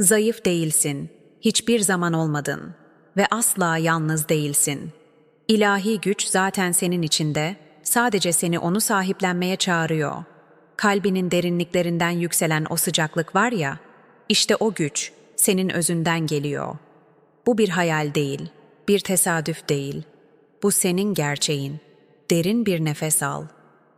Zayıf değilsin, hiçbir zaman olmadın ve asla yalnız değilsin. İlahi güç zaten senin içinde, sadece seni onu sahiplenmeye çağırıyor. Kalbinin derinliklerinden yükselen o sıcaklık var ya, işte o güç senin özünden geliyor. Bu bir hayal değil, bir tesadüf değil. Bu senin gerçeğin. Derin bir nefes al.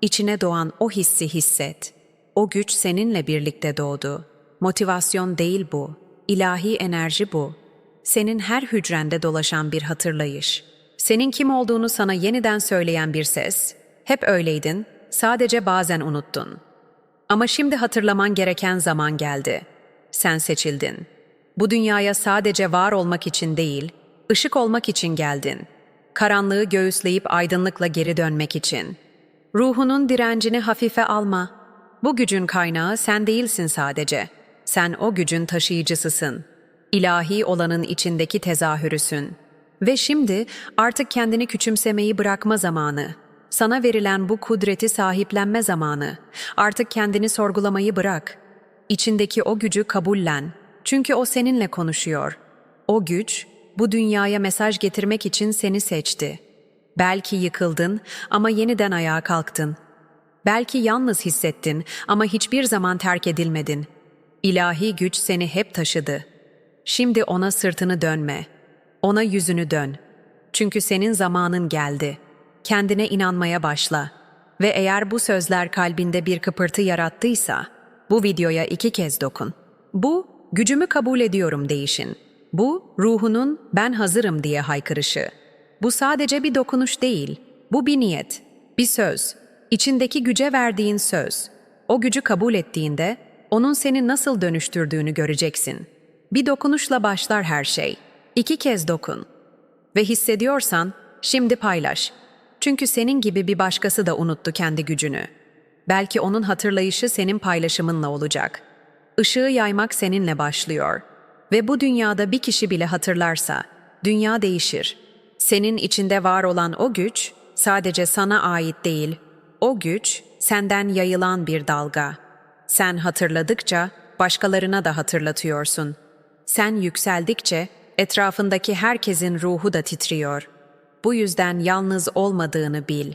İçine doğan o hissi hisset. O güç seninle birlikte doğdu. Motivasyon değil bu. İlahi enerji bu. Senin her hücrende dolaşan bir hatırlayış. Senin kim olduğunu sana yeniden söyleyen bir ses. Hep öyleydin, sadece bazen unuttun. Ama şimdi hatırlaman gereken zaman geldi. Sen seçildin. Bu dünyaya sadece var olmak için değil, ışık olmak için geldin. Karanlığı göğüsleyip aydınlıkla geri dönmek için. Ruhunun direncini hafife alma. Bu gücün kaynağı sen değilsin sadece. Sen o gücün taşıyıcısısın. İlahi olanın içindeki tezahürüsün. Ve şimdi artık kendini küçümsemeyi bırakma zamanı. Sana verilen bu kudreti sahiplenme zamanı. Artık kendini sorgulamayı bırak. İçindeki o gücü kabullen. Çünkü o seninle konuşuyor. O güç, bu dünyaya mesaj getirmek için seni seçti. Belki yıkıldın ama yeniden ayağa kalktın. Belki yalnız hissettin ama hiçbir zaman terk edilmedin. İlahi güç seni hep taşıdı. Şimdi ona sırtını dönme. Ona yüzünü dön. Çünkü senin zamanın geldi. Kendine inanmaya başla. Ve eğer bu sözler kalbinde bir kıpırtı yarattıysa, bu videoya iki kez dokun. Bu, gücümü kabul ediyorum değişin. Bu, ruhunun ben hazırım diye haykırışı. Bu sadece bir dokunuş değil, bu bir niyet, bir söz. İçindeki güce verdiğin söz. O gücü kabul ettiğinde, onun seni nasıl dönüştürdüğünü göreceksin. Bir dokunuşla başlar her şey. İki kez dokun. Ve hissediyorsan, şimdi paylaş. Çünkü senin gibi bir başkası da unuttu kendi gücünü. Belki onun hatırlayışı senin paylaşımınla olacak. Işığı yaymak seninle başlıyor. Ve bu dünyada bir kişi bile hatırlarsa, dünya değişir. Senin içinde var olan o güç, sadece sana ait değil, o güç, senden yayılan bir dalga. Sen hatırladıkça, başkalarına da hatırlatıyorsun. Sen yükseldikçe, etrafındaki herkesin ruhu da titriyor. Bu yüzden yalnız olmadığını bil.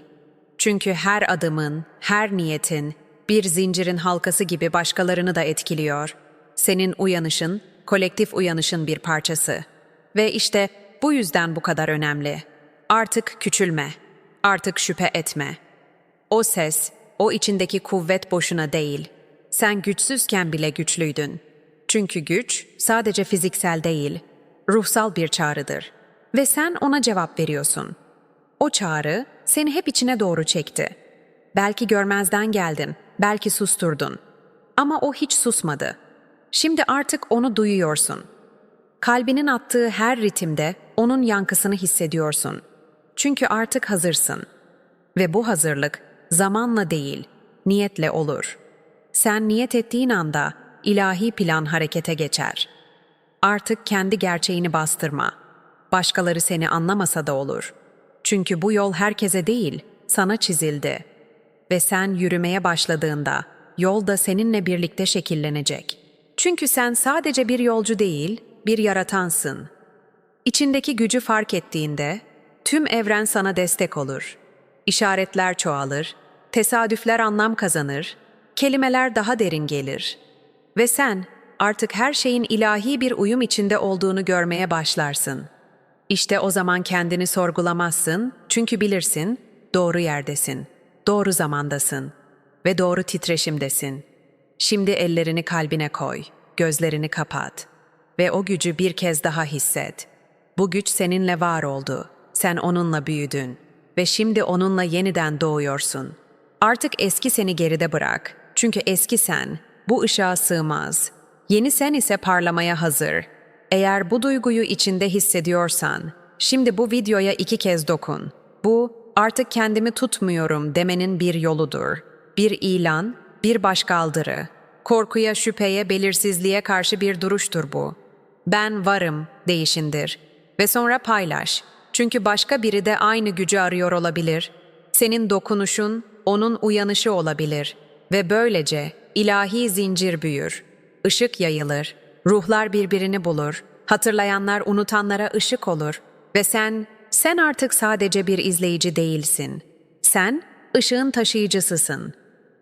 Çünkü her adımın, her niyetin, bir zincirin halkası gibi başkalarını da etkiliyor. Senin uyanışın, kolektif uyanışın bir parçası. Ve işte bu yüzden bu kadar önemli. Artık küçülme, artık şüphe etme. O ses, o içindeki kuvvet boşuna değil. Sen güçsüzken bile güçlüydün. Çünkü güç sadece fiziksel değil, ruhsal bir çağrıdır. Ve sen ona cevap veriyorsun. O çağrı seni hep içine doğru çekti. Belki görmezden geldin, belki susturdun. Ama o hiç susmadı. Şimdi artık onu duyuyorsun. Kalbinin attığı her ritimde onun yankısını hissediyorsun. Çünkü artık hazırsın. Ve bu hazırlık zamanla değil, niyetle olur. Sen niyet ettiğin anda ilahi plan harekete geçer. Artık kendi gerçeğini bastırma. Başkaları seni anlamasa da olur. Çünkü bu yol herkese değil, sana çizildi. Ve sen yürümeye başladığında yol da seninle birlikte şekillenecek. Çünkü sen sadece bir yolcu değil, bir yaratansın. İçindeki gücü fark ettiğinde tüm evren sana destek olur. İşaretler çoğalır, tesadüfler anlam kazanır, kelimeler daha derin gelir. Ve sen artık her şeyin ilahi bir uyum içinde olduğunu görmeye başlarsın. İşte o zaman kendini sorgulamazsın çünkü bilirsin doğru yerdesin, doğru zamandasın ve doğru titreşimdesin. Şimdi ellerini kalbine koy, gözlerini kapat ve o gücü bir kez daha hisset. Bu güç seninle var oldu, sen onunla büyüdün ve şimdi onunla yeniden doğuyorsun. Artık eski seni geride bırak. Çünkü eski sen bu ışığa sığmaz. Yeni sen ise parlamaya hazır. Eğer bu duyguyu içinde hissediyorsan, şimdi bu videoya iki kez dokun. Bu artık kendimi tutmuyorum demenin bir yoludur. Bir ilan, bir başkaldırı. Korkuya, şüpheye, belirsizliğe karşı bir duruştur bu. Ben varım değişindir. Ve sonra paylaş. Çünkü başka biri de aynı gücü arıyor olabilir. Senin dokunuşun, onun uyanışı olabilir. Ve böylece ilahi zincir büyür. Işık yayılır Ruhlar birbirini bulur, hatırlayanlar unutanlara ışık olur ve sen, sen artık sadece bir izleyici değilsin. Sen, ışığın taşıyıcısısın.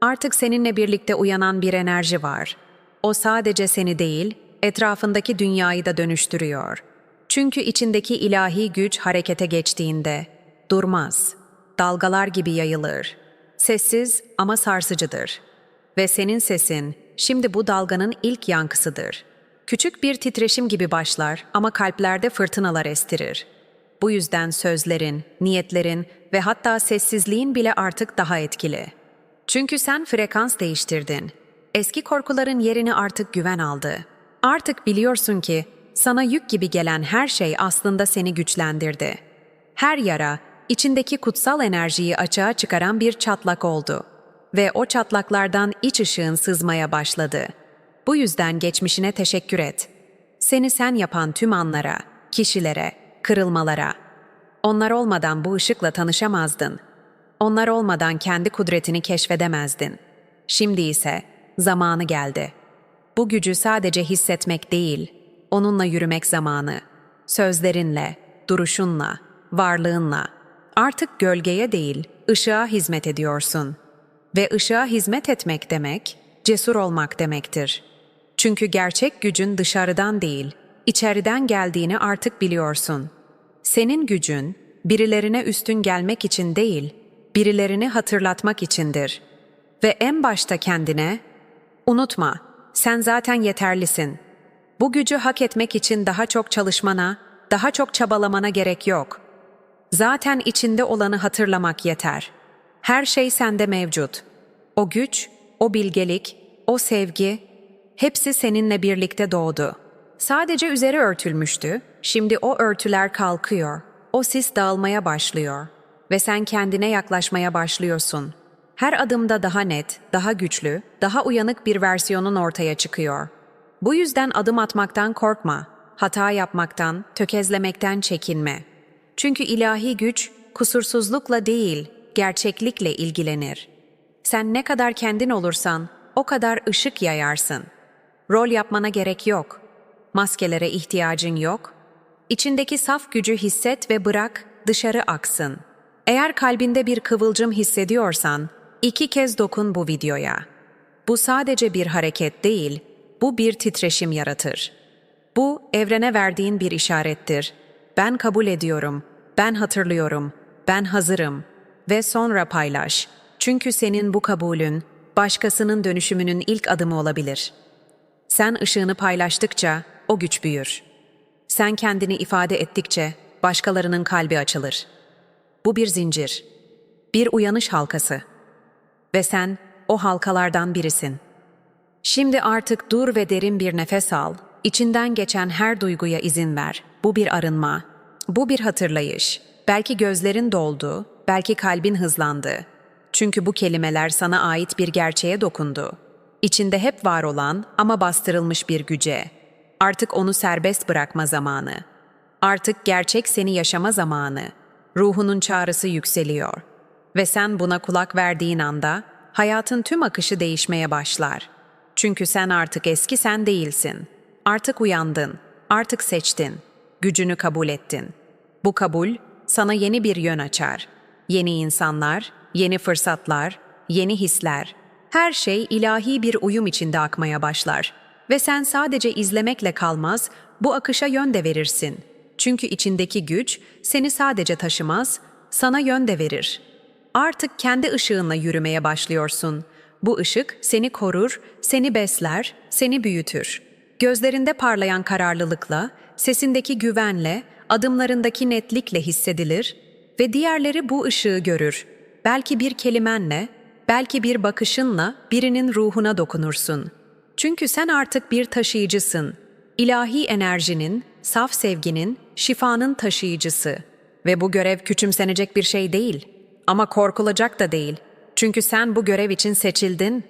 Artık seninle birlikte uyanan bir enerji var. O sadece seni değil, etrafındaki dünyayı da dönüştürüyor. Çünkü içindeki ilahi güç harekete geçtiğinde durmaz. Dalgalar gibi yayılır. Sessiz ama sarsıcıdır. Ve senin sesin şimdi bu dalganın ilk yankısıdır. Küçük bir titreşim gibi başlar ama kalplerde fırtınalar estirir. Bu yüzden sözlerin, niyetlerin ve hatta sessizliğin bile artık daha etkili. Çünkü sen frekans değiştirdin. Eski korkuların yerini artık güven aldı. Artık biliyorsun ki sana yük gibi gelen her şey aslında seni güçlendirdi. Her yara içindeki kutsal enerjiyi açığa çıkaran bir çatlak oldu ve o çatlaklardan iç ışığın sızmaya başladı. Bu yüzden geçmişine teşekkür et. Seni sen yapan tüm anlara, kişilere, kırılmalara. Onlar olmadan bu ışıkla tanışamazdın. Onlar olmadan kendi kudretini keşfedemezdin. Şimdi ise zamanı geldi. Bu gücü sadece hissetmek değil, onunla yürümek zamanı. Sözlerinle, duruşunla, varlığınla. Artık gölgeye değil, ışığa hizmet ediyorsun. Ve ışığa hizmet etmek demek, cesur olmak demektir. Çünkü gerçek gücün dışarıdan değil, içeriden geldiğini artık biliyorsun. Senin gücün, birilerine üstün gelmek için değil, birilerini hatırlatmak içindir. Ve en başta kendine, unutma, sen zaten yeterlisin. Bu gücü hak etmek için daha çok çalışmana, daha çok çabalamana gerek yok. Zaten içinde olanı hatırlamak yeter. Her şey sende mevcut. O güç, o bilgelik, o sevgi, hepsi seninle birlikte doğdu. Sadece üzeri örtülmüştü, şimdi o örtüler kalkıyor. O sis dağılmaya başlıyor ve sen kendine yaklaşmaya başlıyorsun. Her adımda daha net, daha güçlü, daha uyanık bir versiyonun ortaya çıkıyor. Bu yüzden adım atmaktan korkma, hata yapmaktan, tökezlemekten çekinme. Çünkü ilahi güç kusursuzlukla değil, gerçeklikle ilgilenir. Sen ne kadar kendin olursan o kadar ışık yayarsın. Rol yapmana gerek yok. Maskelere ihtiyacın yok. İçindeki saf gücü hisset ve bırak dışarı aksın. Eğer kalbinde bir kıvılcım hissediyorsan, iki kez dokun bu videoya. Bu sadece bir hareket değil, bu bir titreşim yaratır. Bu evrene verdiğin bir işarettir. Ben kabul ediyorum, ben hatırlıyorum, ben hazırım ve sonra paylaş. Çünkü senin bu kabulün başkasının dönüşümünün ilk adımı olabilir. Sen ışığını paylaştıkça o güç büyür. Sen kendini ifade ettikçe başkalarının kalbi açılır. Bu bir zincir, bir uyanış halkası. Ve sen o halkalardan birisin. Şimdi artık dur ve derin bir nefes al. İçinden geçen her duyguya izin ver. Bu bir arınma. Bu bir hatırlayış. Belki gözlerin doldu, belki kalbin hızlandı. Çünkü bu kelimeler sana ait bir gerçeğe dokundu. İçinde hep var olan ama bastırılmış bir güce. Artık onu serbest bırakma zamanı. Artık gerçek seni yaşama zamanı. Ruhunun çağrısı yükseliyor. Ve sen buna kulak verdiğin anda hayatın tüm akışı değişmeye başlar. Çünkü sen artık eski sen değilsin. Artık uyandın, artık seçtin, gücünü kabul ettin. Bu kabul sana yeni bir yön açar. Yeni insanlar, yeni fırsatlar, yeni hisler. Her şey ilahi bir uyum içinde akmaya başlar. Ve sen sadece izlemekle kalmaz, bu akışa yön de verirsin. Çünkü içindeki güç seni sadece taşımaz, sana yön de verir. Artık kendi ışığınla yürümeye başlıyorsun. Bu ışık seni korur, seni besler, seni büyütür. Gözlerinde parlayan kararlılıkla, sesindeki güvenle, adımlarındaki netlikle hissedilir ve diğerleri bu ışığı görür. Belki bir kelimenle, belki bir bakışınla birinin ruhuna dokunursun. Çünkü sen artık bir taşıyıcısın. İlahi enerjinin, saf sevginin, şifanın taşıyıcısı. Ve bu görev küçümsenecek bir şey değil. Ama korkulacak da değil. Çünkü sen bu görev için seçildin.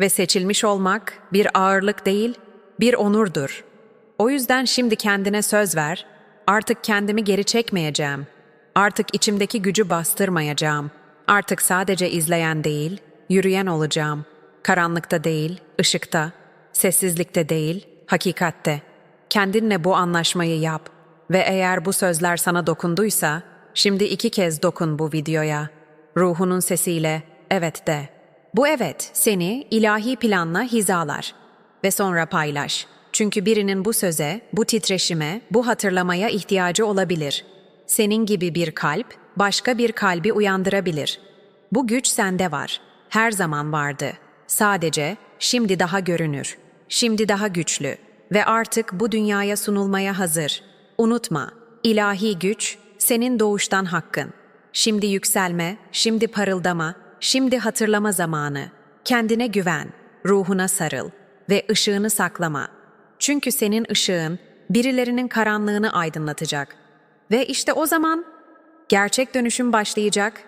Ve seçilmiş olmak bir ağırlık değil, bir onurdur. O yüzden şimdi kendine söz ver. Artık kendimi geri çekmeyeceğim. Artık içimdeki gücü bastırmayacağım. Artık sadece izleyen değil, yürüyen olacağım. Karanlıkta değil, ışıkta, sessizlikte değil, Hakikatte. Kendinle bu anlaşmayı yap. Ve eğer bu sözler sana dokunduysa, şimdi iki kez dokun bu videoya. Ruhunun sesiyle evet de. Bu evet seni ilahi planla hizalar. Ve sonra paylaş. Çünkü birinin bu söze, bu titreşime, bu hatırlamaya ihtiyacı olabilir. Senin gibi bir kalp, başka bir kalbi uyandırabilir. Bu güç sende var. Her zaman vardı. Sadece şimdi daha görünür. Şimdi daha güçlü ve artık bu dünyaya sunulmaya hazır. Unutma, ilahi güç senin doğuştan hakkın. Şimdi yükselme, şimdi parıldama, şimdi hatırlama zamanı. Kendine güven, ruhuna sarıl ve ışığını saklama. Çünkü senin ışığın birilerinin karanlığını aydınlatacak. Ve işte o zaman gerçek dönüşüm başlayacak